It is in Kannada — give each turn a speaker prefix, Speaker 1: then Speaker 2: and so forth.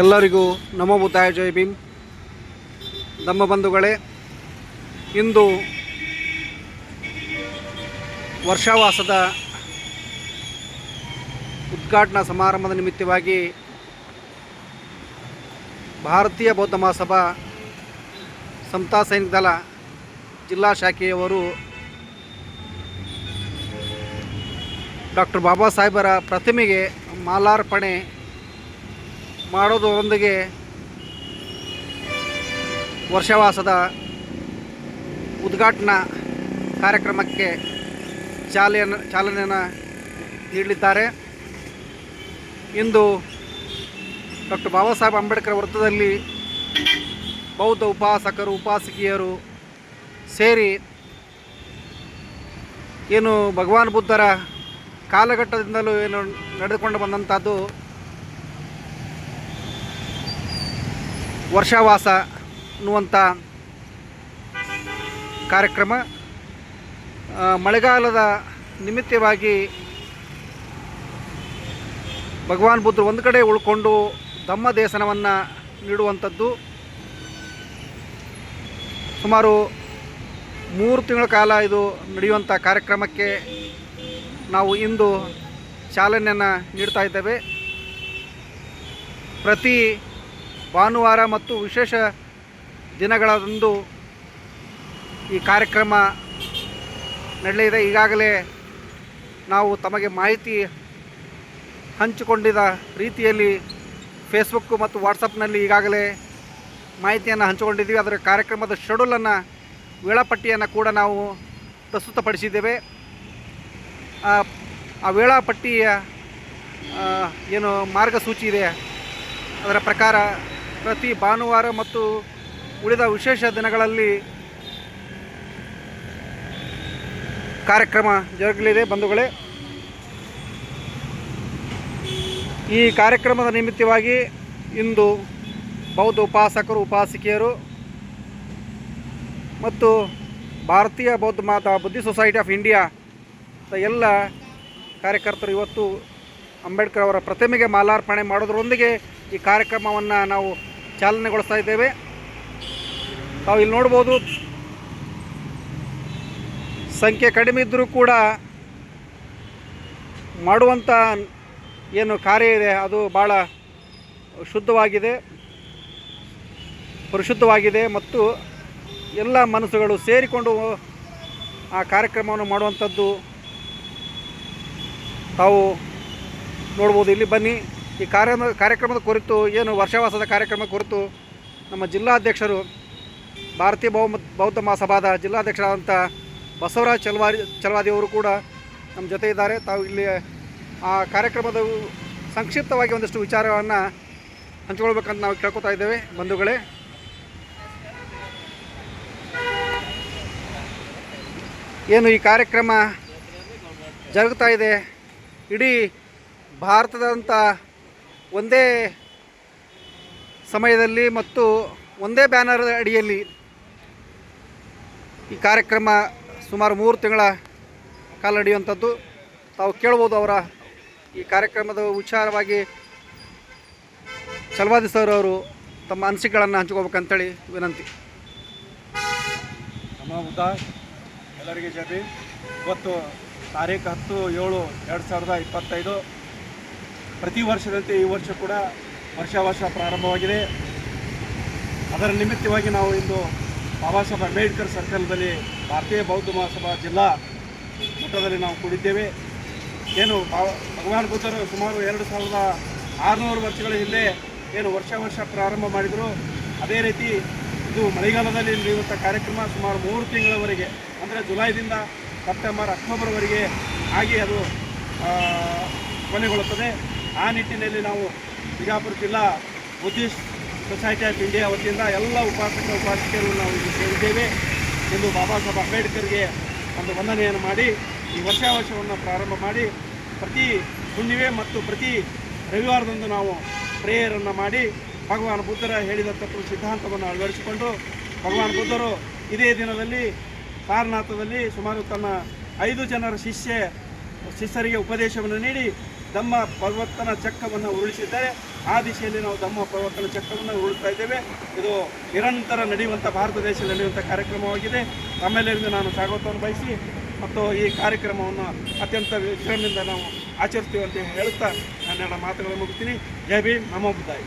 Speaker 1: ಎಲ್ಲರಿಗೂ ನಮೋ ಬುದ್ಧಾಯ ಜೈ ಭೀಮ್. ನಮ್ಮ ಬಂಧುಗಳೇ, ಇಂದು ವರ್ಷಾವಾಸದ ಉದ್ಘಾಟನಾ ಸಮಾರಂಭದ ನಿಮಿತ್ತವಾಗಿ ಭಾರತೀಯ ಬೌದ್ಧ ಮಹಾಸಭಾ ಸಮತಾ ಸೈನಿಕ ದಳ ಜಿಲ್ಲಾ ಶಾಖೆಯವರು ಡಾಕ್ಟರ್ ಬಾಬಾ ಸಾಹೇಬರ ಪ್ರತಿಮೆಗೆ ಮಾಲಾರ್ಪಣೆ ಮಾಡೋದರೊಂದಿಗೆ ವರ್ಷವಾಸದ ಉದ್ಘಾಟನಾ ಕಾರ್ಯಕ್ರಮಕ್ಕೆ ಚಾಲನೆ ಚಾಲನೆಯನ್ನು ನೀಡಲಿದ್ದಾರೆ. ಇಂದು ಡಾಕ್ಟರ್ ಬಾಬಾ ಸಾಹೇಬ್ ಅಂಬೇಡ್ಕರ್ ವೃತ್ತದಲ್ಲಿ ಬೌದ್ಧ ಉಪಾಸಕರು, ಉಪಾಸಕಿಯರು ಸೇರಿ ಏನು ಭಗವಾನ್ ಬುದ್ಧರ ಕಾಲಘಟ್ಟದಿಂದಲೂ ಏನು ನಡೆದುಕೊಂಡು ಬಂದಂಥದ್ದು ವರ್ಷಾವಾಸ ಅನ್ನುವಂಥ ಕಾರ್ಯಕ್ರಮ ಮಳೆಗಾಲದ ನಿಮಿತ್ತವಾಗಿ ಭಗವಾನ್ ಬುದ್ಧರು ಒಂದು ಕಡೆ ಉಳ್ಕೊಂಡು ಧಮ್ಮ ದೇಸನವನ್ನು ನೀಡುವಂಥದ್ದು. ಸುಮಾರು ಮೂರು ತಿಂಗಳ ಕಾಲ ಇದು ನಡೆಯುವಂಥ ಕಾರ್ಯಕ್ರಮಕ್ಕೆ ನಾವು ಇಂದು ಚಾಲನೆಯನ್ನು ನೀಡ್ತಾ ಇದ್ದೇವೆ. ಪ್ರತಿ ಭಾನುವಾರ ಮತ್ತು ವಿಶೇಷ ದಿನಗಳಂದು ಈ ಕಾರ್ಯಕ್ರಮ ನಡೆಯಲಿದೆ. ಈಗಾಗಲೇ ನಾವು ತಮಗೆ ಮಾಹಿತಿ ಹಂಚಿಕೊಂಡಿದ ರೀತಿಯಲ್ಲಿ ಫೇಸ್ಬುಕ್ ಮತ್ತು ವಾಟ್ಸಪ್ನಲ್ಲಿ ಈಗಾಗಲೇ ಮಾಹಿತಿಯನ್ನು ಹಂಚಿಕೊಂಡಿದ್ದೀವಿ. ಅದರ ಕಾರ್ಯಕ್ರಮದ ಶೆಡ್ಯೂಲನ್ನು ವೇಳಾಪಟ್ಟಿಯನ್ನು ಕೂಡ ನಾವು ಪ್ರಸ್ತುತಪಡಿಸಿದ್ದೇವೆ. ಆ ವೇಳಾಪಟ್ಟಿಯ ಏನು ಮಾರ್ಗಸೂಚಿ ಇದೆ ಅದರ ಪ್ರಕಾರ ಪ್ರತಿ ಭಾನುವಾರ ಮತ್ತು ಉಳಿದ ವಿಶೇಷ ದಿನಗಳಲ್ಲಿ ಕಾರ್ಯಕ್ರಮ ಜರುಗಲಿದೆ ಬಂಧುಗಳೇ. ಈ ಕಾರ್ಯಕ್ರಮದ ನಿಮಿತ್ತವಾಗಿ ಇಂದು ಬೌದ್ಧ ಉಪಾಸಕರು, ಉಪಾಸಕಿಯರು ಮತ್ತು ಭಾರತೀಯ ಬೌದ್ಧ ಮಾತಾ ಬುದ್ಧಿ ಸೊಸೈಟಿ ಆಫ್ ಇಂಡಿಯಾ ಎಲ್ಲ ಕಾರ್ಯಕರ್ತರು ಇವತ್ತು ಅಂಬೇಡ್ಕರ್ ಅವರ ಪ್ರತಿಮೆಗೆ ಮಾಲಾರ್ಪಣೆ ಮಾಡೋದರೊಂದಿಗೆ ಈ ಕಾರ್ಯಕ್ರಮವನ್ನು ನಾವು ಚಾಲನೆಗೊಳಿಸ್ತಾ ಇದ್ದೇವೆ. ತಾವು ಇಲ್ಲಿ ನೋಡ್ಬೋದು, ಸಂಖ್ಯೆ ಕಡಿಮೆ ಇದ್ದರೂ ಕೂಡ ಮಾಡುವಂಥ ಏನು ಕಾರ್ಯ ಇದೆ, ಅದು ಭಾಳ ಶುದ್ಧವಾಗಿದೆ, ಪರಿಶುದ್ಧವಾಗಿದೆ ಮತ್ತು ಎಲ್ಲ ಮನಸ್ಸುಗಳು ಸೇರಿಕೊಂಡು ಆ ಕಾರ್ಯಕ್ರಮವನ್ನು ಮಾಡುವಂಥದ್ದು ತಾವು ನೋಡ್ಬೋದು. ಇಲ್ಲಿ ಬನ್ನಿ. ಈ ಕಾರ್ಯ ಕಾರ್ಯಕ್ರಮದ ಕುರಿತು, ಏನು ವರ್ಷವಾಸದ ಕಾರ್ಯಕ್ರಮ ಕುರಿತು ನಮ್ಮ ಜಿಲ್ಲಾಧ್ಯಕ್ಷರು ಭಾರತೀಯ ಬೌ, ಬೌದ್ಧ ಮಹಾಸಭಾದ ಜಿಲ್ಲಾಧ್ಯಕ್ಷರಾದಂಥ ಬಸವರಾಜ್ ಚಲವಾದಿ ಚಲವಾದಿಯವರು ಕೂಡ ನಮ್ಮ ಜೊತೆ ಇದ್ದಾರೆ ತಾವು ಇಲ್ಲಿ ಆ ಕಾರ್ಯಕ್ರಮದ ಸಂಕ್ಷಿಪ್ತವಾಗಿ ಒಂದಿಷ್ಟು ವಿಚಾರವನ್ನು ಹಂಚಿಕೊಳ್ಬೇಕಂತ ನಾವು ಕೇಳ್ಕೊತಾ ಇದ್ದೇವೆ, ಬಂಧುಗಳೇ. ಏನು ಈ ಕಾರ್ಯಕ್ರಮ ಜರುಗ್ತಾ ಇದೆ? ಇಡೀ ಭಾರತದಂಥ ಒಂದೇ ಸಮಯದಲ್ಲಿ ಮತ್ತು ಒಂದೇ ಬ್ಯಾನರ್ ಅಡಿಯಲ್ಲಿ ಈ ಕಾರ್ಯಕ್ರಮ ಸುಮಾರು ಮೂರು ತಿಂಗಳ ಕಾಲ ನಡೆಯುವಂಥದ್ದು. ತಾವು ಕೇಳ್ಬೋದು ಅವರ ಈ ಕಾರ್ಯಕ್ರಮದ ವಿಚಾರವಾಗಿ ಚಲವಾದಿ ಸರ್ ಅವರು ತಮ್ಮ ಅನಿಸಿಕೆಗಳನ್ನು ಹಂಚ್ಕೋಬೇಕಂತೇಳಿ ವಿನಂತಿ.
Speaker 2: ನಮ್ಮ ಎಲ್ಲರಿಗೆ ಜೊತೆ ಇವತ್ತು ತಾರೀಕು ಹತ್ತು ಏಳು ಎರಡು ಸಾವಿರದ ಇಪ್ಪತ್ತೈದು. ಪ್ರತಿ ವರ್ಷದಂತೆ ಈ ವರ್ಷ ಕೂಡ ವರ್ಷಾವರ್ಷ ಪ್ರಾರಂಭವಾಗಿದೆ. ಅದರ ನಿಮಿತ್ತವಾಗಿ ನಾವು ಇಂದು ಬಾಬಾ ಸಾಹೇಬ್ ಅಂಬೇಡ್ಕರ್ ಸರ್ಕಲ್ದಲ್ಲಿ ಭಾರತೀಯ ಬೌದ್ಧ ಮಹಾಸಭಾ ಜಿಲ್ಲಾ ಮಟ್ಟದಲ್ಲಿ ನಾವು ಕೂಡಿದ್ದೇವೆ. ಏನು ಭಗವಾನ್ ಬುದ್ಧರು ಸುಮಾರು ಎರಡು ಸಾವಿರದ ಆರುನೂರು ವರ್ಷಗಳ ಹಿಂದೆ ಏನು ವರ್ಷ ವರ್ಷ ಪ್ರಾರಂಭ ಮಾಡಿದರು. ಅದೇ ರೀತಿ ಇದು ಮಳೆಗಾಲದಲ್ಲಿ ನಡೆಯುವಂಥ ಕಾರ್ಯಕ್ರಮ ಸುಮಾರು ಮೂರು ತಿಂಗಳವರೆಗೆ, ಅಂದರೆ ಜುಲೈದಿಂದ ಸೆಪ್ಟೆಂಬರ್, ಅಕ್ಟೋಬರ್ವರೆಗೆ ಆಗಿ ಅದು ಕೊನೆಗೊಳ್ಳುತ್ತದೆ. ಆ ನಿಟ್ಟಿನಲ್ಲಿ ನಾವು ಬಿಜಾಪುರ ಜಿಲ್ಲಾ ಬುದ್ಧಿಸ್ಟ್ ಸೊಸೈಟಿ ಆಫ್ ಇಂಡಿಯಾ ವತಿಯಿಂದ ಎಲ್ಲ ಉಪಾಸಕ ಉಪಾಸಕಿಯರು ನಾವು ಇಲ್ಲಿ ಸೇರಿದ್ದೇವೆ ಎಂದು ಬಾಬಾ ಸಾಹೇಬ್ ಅಂಬೇಡ್ಕರ್ಗೆ ಒಂದು ವಂದನೆಯನ್ನು ಮಾಡಿ ಈ ವರ್ಷಾವರ್ಷವನ್ನು ಪ್ರಾರಂಭ ಮಾಡಿ ಪ್ರತಿ ಹುಣ್ಣಿಮೆ ಮತ್ತು ಪ್ರತಿ ರವಿವಾರದಂದು ನಾವು ಪ್ರೇಯರನ್ನು ಮಾಡಿ ಭಗವಾನ್ ಬುದ್ಧರ ಹೇಳಿದ ತತ್ವ ಸಿದ್ಧಾಂತವನ್ನು ಅಳವಡಿಸಿಕೊಂಡು ಭಗವಾನ್ ಬುದ್ಧರು ಇದೇ ದಿನದಲ್ಲಿ ಸಾರನಾಥದಲ್ಲಿ ಸುಮಾರು ತನ್ನ ಐದು ಜನರ ಶಿಷ್ಯ ಶಿಷ್ಯರಿಗೆ ಉಪದೇಶವನ್ನು ನೀಡಿ ತಮ್ಮ ಪರಿವರ್ತನ ಚಕ್ರವನ್ನು ಉರುಳಿಸಿದ್ದಾರೆ. ಆ ದಿಶೆಯಲ್ಲಿ ನಾವು ಧಮ್ಮ ಪ್ರವರ್ತನ ಚಕ್ರವನ್ನು ಉರುಳ್ತಾ ಇದ್ದೇವೆ. ಇದು ನಿರಂತರ ನಡೆಯುವಂಥ ಭಾರತ ದೇಶದಲ್ಲಿ ನಡೆಯುವಂಥ ಕಾರ್ಯಕ್ರಮವಾಗಿದೆ. ತಮ್ಮೆಲ್ಲರಿಂದ ನಾನು ಸ್ವಾಗತವನ್ನು ಬಯಸಿ ಮತ್ತು ಈ ಕಾರ್ಯಕ್ರಮವನ್ನು ಅತ್ಯಂತ ವಿಜೃಂಭಿಂದ ನಾವು ಆಚರಿಸ್ತೀವಿ ಅಂತ ಹೇಳುತ್ತಾ ನನ್ನೆಲ್ಲ ಮಾತುಗಳನ್ನು ಮುಗಿಸ್ತೀನಿ. ಜೈ ಭೀಮ್, ನಮೋ ಬುದ್ಧಾಯಿ.